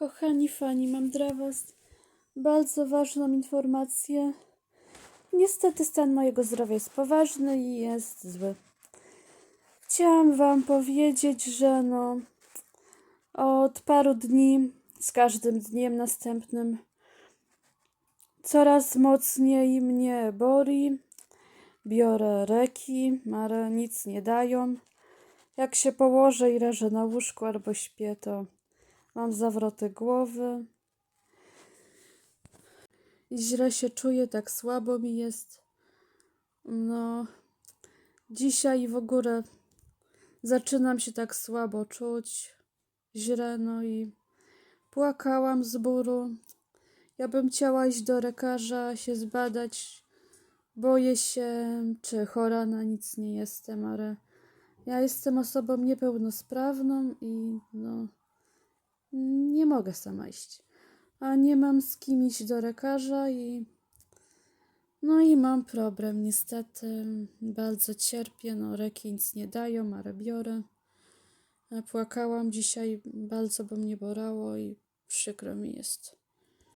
Kochani fani, mam dla Was bardzo ważną informację. Niestety stan mojego zdrowia jest poważny i jest zły. Chciałam Wam powiedzieć, że no od paru dni, z każdym dniem następnym, coraz mocniej mnie boli. Biorę reki, ale nic nie dają. Jak się położę i leżę na łóżku albo śpię, to mam zawroty głowy. I źle się czuję, tak słabo mi jest. No, dzisiaj w ogóle zaczynam się tak słabo czuć, źle, no i płakałam z bólu. Ja bym chciała iść do lekarza, się zbadać. Boję się, czy chora na nic nie jestem, ale ja jestem osobą niepełnosprawną i no mogę sama iść. A nie mam z kim iść do lekarza i no i mam problem niestety. Bardzo cierpię, no leki nic nie dają, ale biorę. A Płakałam dzisiaj bardzo, bo mnie bolało i przykro mi jest.